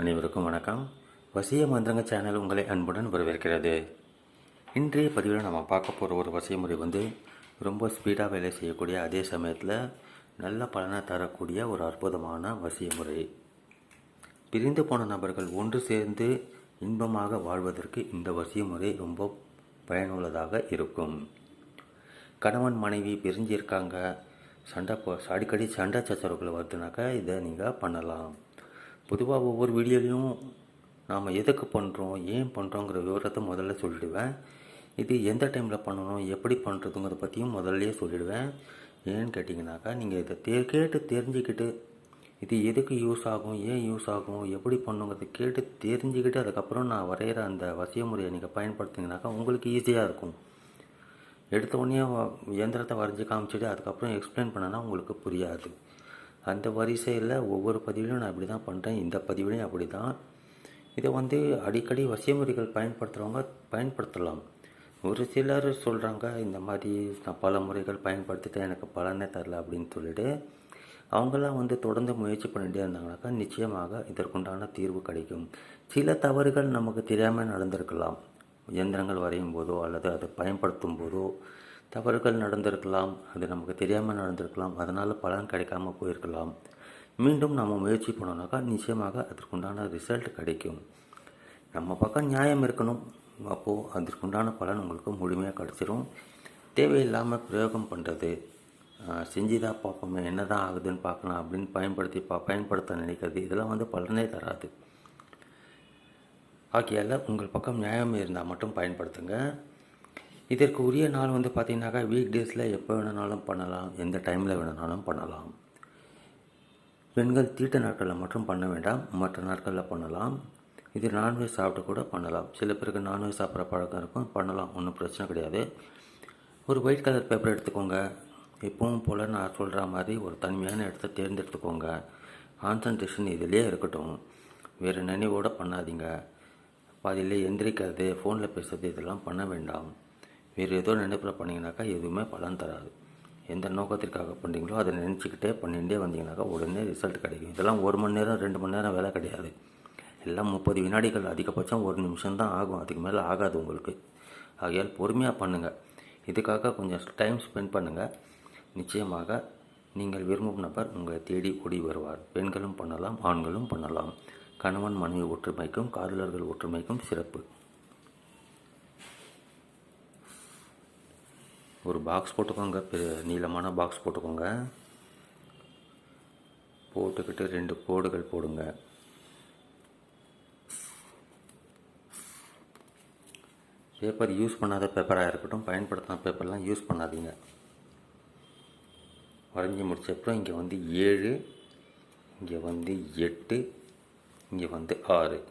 அனைவருக்கும் வணக்கம். வசிய மந்திரங்க சேனல் உங்களை அன்புடன் வரவேற்கிறது. இன்றைய பதிவில் நம்ம பார்க்க போகிற ஒரு வசிய முறை வந்து ரொம்ப ஸ்பீடாக வேலை செய்யக்கூடிய அதே சமயத்தில் நல்ல பலனை தரக்கூடிய ஒரு அற்புதமான வசிய முறை. பிரிந்து போன நபர்கள் ஒன்று சேர்ந்து இன்பமாக வாழ்வதற்கு இந்த வசிய முறை ரொம்ப பயனுள்ளதாக இருக்கும். கணவன் மனைவி பிரிஞ்சிருக்காங்க. சண்டை போ அடிக்கடி சண்டை சச்சரவுகள் வருதுனாக்கா இதை நீங்கள் பண்ணலாம். பொதுவாக ஒவ்வொரு வீடியோலையும் நாம் எதுக்கு பண்ணுறோம் ஏன் பண்ணுறோங்கிற விவரத்தை முதல்ல சொல்லிடுவேன். இது எந்த டைமில் பண்ணணும் எப்படி பண்ணுறதுங்கிறத பற்றியும் முதல்லையே சொல்லிடுவேன். ஏன்னு கேட்டிங்கனாக்கா நீங்கள் இதை தே கேட்டு தெரிஞ்சுக்கிட்டு இது எதுக்கு யூஸ் ஆகும் ஏன் யூஸ் ஆகும் எப்படி பண்ணுங்கிறத கேட்டு தெரிஞ்சுக்கிட்டு அதுக்கப்புறம் நான் வரைகிற அந்த வசிய முறையை நீங்கள் பயன்படுத்திங்கனாக்கா உங்களுக்கு ஈஸியாக இருக்கும். எடுத்த உடனே இயந்திரத்தை வரைஞ்சி காமிச்சிட்டு அதுக்கப்புறம் எக்ஸ்பிளைன் பண்ணனா உங்களுக்கு புரியாது. அந்த வரிசையில் ஒவ்வொரு பதிவிலும் நான் இப்படி தான் பண்ணுறேன் இந்த பதிவிலையும் அப்படி தான் இதை வந்து அடிக்கடி வசியமுறைகள் பயன்படுத்துகிறவங்க பயன்படுத்தலாம். ஒரு சிலர் சொல்கிறாங்க இந்த மாதிரி நான் பல முறைகள் பயன்படுத்திட்டேன் எனக்கு பலனே தரல அப்படின்னு சொல்லிட்டு அவங்களாம் வந்து தொடர்ந்து முயற்சி பண்ணிகிட்டே இருந்தாங்கனாக்கா நிச்சயமாக இதற்குண்டான தீர்வு கிடைக்கும். சில தவறுகள் நமக்கு தெரியாமல் நடந்திருக்கலாம். இயந்திரங்கள் வரையும் போதோ அல்லது அதை பயன்படுத்தும் போதோ தவறுகள் நடந்திருக்கலாம் அது நமக்கு தெரியாமல் நடந்திருக்கலாம் அதனால் பலன் கிடைக்காம போயிருக்கலாம். மீண்டும் நம்ம முயற்சி பண்ணோம்னாக்கா நிச்சயமாக அதற்குண்டான ரிசல்ட் கிடைக்கும். நம்ம பக்கம் நியாயம் இருக்கணும் அப்போது அதற்குண்டான பலன் உங்களுக்கு முழுமையாக கிடச்சிரும். தேவையில்லாமல் பிரயோகம் பண்ணுறது செஞ்சு தான் பார்ப்போமே என்ன தான் ஆகுதுன்னு பார்க்கலாம் அப்படின்னு பயன்படுத்தி பா பயன்படுத்த நினைக்கிறது இதெல்லாம் வந்து பலனே தராது. ஆகியால் உங்கள் பக்கம் நியாயம் இருந்தால் மட்டும் பயன்படுத்துங்க. இதற்கு உரிய நாள் வந்து பார்த்திங்கனாக்கா வீக் டேஸில் எப்போ வேணுனாலும் பண்ணலாம் எந்த டைமில் வேணுனாலும் பண்ணலாம். பெண்கள் தீட்ட நாட்களில் மட்டும் பண்ண வேண்டாம் மற்ற நாட்களில் பண்ணலாம். இது நான்வெஜ் சாப்பிட்டு கூட பண்ணலாம். சில பேருக்கு நான்வெஜ் சாப்பிட்ற பழக்கம் இருக்கும் பண்ணலாம் ஒன்றும் பிரச்சனை கிடையாது. ஒரு ஒயிட் கலர் பேப்பர் எடுத்துக்கோங்க. எப்பவும் போல் நான் சொல்கிற மாதிரி ஒரு தனிமையான இடத்த தேர்ந்தெடுத்துக்கோங்க. கான்சன்ட்ரேஷன் இதிலே இருக்கட்டும். வேறு நினைவோடு பண்ணாதீங்க. பாதியிலே எந்திரிக்கிறது ஃபோனில் பேசுறது இதெல்லாம் பண்ண வேண்டாம். வேறு ஏதோ நினைப்பில் பண்ணிங்கனாக்கா எதுவுமே பலன் தராது. எந்த நோக்கத்திற்காக பண்ணுறீங்களோ அதை நினச்சிக்கிட்டே பண்ணிகிட்டே வந்தீங்கனாக்கா உடனே ரிசல்ட் கிடைக்கும். இதெல்லாம் ஒரு மணி நேரம் ரெண்டு மணி நேரம் வேலை கிடையாது. எல்லாம் முப்பது வினாடிகள் அதிகபட்சம் ஒரு நிமிஷம் தான் ஆகும். அதுக்கு மேலே ஆகாது உங்களுக்கு. ஆகையால் பொறுமையாக பண்ணுங்கள் இதுக்காக கொஞ்சம் டைம் ஸ்பெண்ட் பண்ணுங்கள் நிச்சயமாக நீங்கள் விரும்பும் நபர் உங்களை தேடி ஓடி வருவார். பெண்களும் பண்ணலாம் ஆண்களும் பண்ணலாம். கணவன் மனைவி ஒற்றுமைக்கும் காதலர்கள் ஒற்றுமைக்கும் சிறப்பு. ஒரு பாக்ஸ் போட்டுக்கோங்க. பெ- நீளமான பாக்ஸ் போட்டுக்கோங்க. போட்டுக்கிட்டு ரெண்டு கோடுகள் போடுங்க. பேப்பர் யூஸ் பண்ணாத பேப்பராக இருக்கட்டும் பயன்படுத்தின பேப்பர்லாம் யூஸ் பண்ணாதீங்க. வரைஞ்சி முடிச்ச அப்புறம் இங்கே வந்து ஏழு இங்கே வந்து எட்டு இங்கே வந்து ஆறு.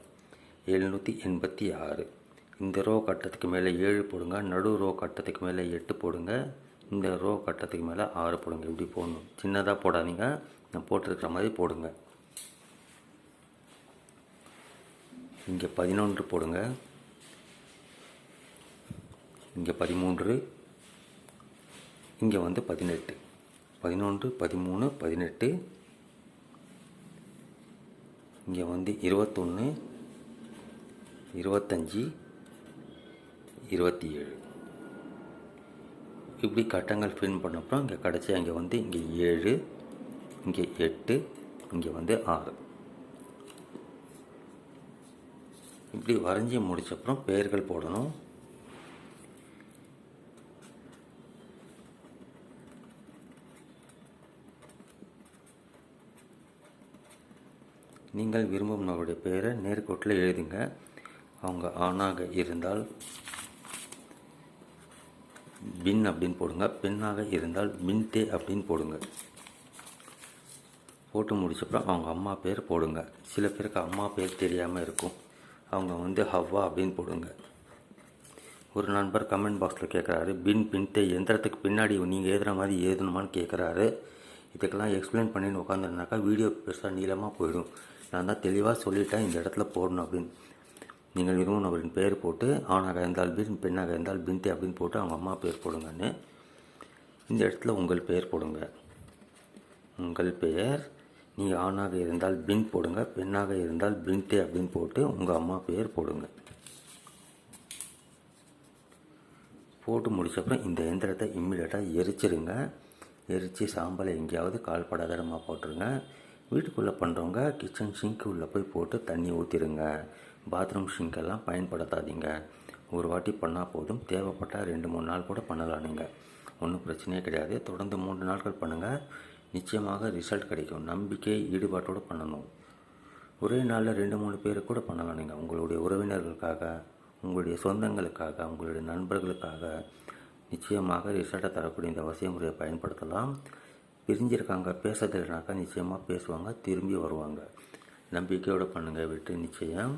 எழுநூற்றி எண்பத்தி ஆறு. இந்த ரோ கட்டத்துக்கு மேலே ஏழு போடுங்க நடு ரோ கட்டத்துக்கு மேலே எட்டு போடுங்க இந்த ரோ கட்டத்துக்கு மேலே ஆறு போடுங்க. இப்படி போடணும். சின்னதாக போடாதீங்க. நான் போட்டிருக்கிற மாதிரி போடுங்க. இங்கே பதினொன்று போடுங்க. இங்கே பதிமூன்று. இங்கே வந்து பதினெட்டு. பதினொன்று பதிமூணு பதினெட்டு. இங்கே வந்து இருபத்தொன்று இருபத்தஞ்சி. இருபத்தி ஏழு. இப்படி கட்டங்கள் ஃபில் பண்ணப்புறம் இங்கே கடைசி அங்கே வந்து இங்கே ஏழு இங்கே எட்டு இங்கே வந்து ஆறு. இப்படி வரைஞ்சி முடிச்சப்புறம் பெயர்கள் போடணும். நீங்கள் விரும்பும் நபருடைய பெயரை நேர்கோட்டில் எழுதுங்க. அவங்க ஆணாக இருந்தால் பின் அப்படின்னு போடுங்க. பெண்ணாக இருந்தால் பின்தே அப்படின்னு போடுங்க. போட்டு முடிச்சப்பறம் அவங்க அம்மா பேர் போடுங்க. சில பேருக்கு அம்மா பேர் தெரியாமல் இருக்கும். அவங்க வந்து ஹவ்வா அப்படின்னு போடுங்க. ஒரு நண்பர் கமெண்ட் பாக்ஸில் கேட்குறாரு பின் பின்தே எந்திரத்துக்கு பின்னாடி நீங்கள் எழுதுகிற மாதிரி எழுதணுமான்னு கேட்குறாரு இதுக்கெல்லாம் எக்ஸ்பிளைன் பண்ணின்னு உட்காந்துருந்தாக்கா வீடியோ பெருசாக நீளமாக போயிடும். நான் தான் தெளிவாக சொல்லிட்டேன் இந்த இடத்துல போடணும் அப்படின்னு. நீங்கள் விரும்பும் நபரின் பெயர் போட்டு ஆணாக இருந்தால் பின் பெண்ணாக இருந்தால் பின்தே அப்படின்னு போட்டு அவங்க அம்மா பேர் போடுங்கன்னு இந்த இடத்துல உங்கள் பெயர் போடுங்க. உங்கள் பெயர் நீங்கள் ஆணாக இருந்தால் பின் போடுங்க பெண்ணாக இருந்தால் பின்டே அப்படின்னு போட்டு உங்கள் அம்மா பெயர் போடுங்க. போட்டு முடிச்சப்பறம் இந்த எந்திரத்தை இம்மிடியட்டாக எரிச்சிருங்க. எரித்து சாம்பலை எங்கேயாவது கால்படாத இடமா போட்டுருங்க. வீட்டுக்குள்ளே பண்ணுறவங்க கிச்சன் சிங்க் உள்ளே போய் போட்டு தண்ணி ஊற்றிடுங்க பாத்ரூம் ஷிங்க்கெல்லாம் பயன்படுத்தாதீங்க. ஒரு வாட்டி பண்ணால் போதும். தேவைப்பட்டால் ரெண்டு மூணு நாள் கூட பண்ணலாம் நீங்கள் ஒன்றும் பிரச்சனையே கிடையாது. தொடர்ந்து மூன்று நாட்கள் பண்ணுங்கள் நிச்சயமாக ரிசல்ட் கிடைக்கும். நம்பிக்கை ஈடுபாட்டோடு பண்ணணும். ஒரே நாளில் ரெண்டு மூணு பேர் கூட பண்ணலாம் நீங்கள் உங்களுடைய உறவினர்களுக்காக உங்களுடைய சொந்தங்களுக்காக உங்களுடைய நண்பர்களுக்காக. நிச்சயமாக ரிசல்ட்டை தரக்கூடிய இந்த வசிய முறையை பயன்படுத்தலாம். பிரிஞ்சிருக்காங்க பேசுறதுனாக்கா நிச்சயமாக பேசுவாங்க திரும்பி வருவாங்க. நம்பிக்கையோடு பண்ணுங்கள் விட்டு நிச்சயம்.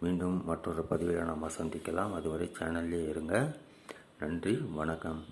மீண்டும் மற்றொரு பதிவில் நாம் சந்திக்கலாம். அதுவரை சேனல்லே இருங்க. நன்றி வணக்கம்.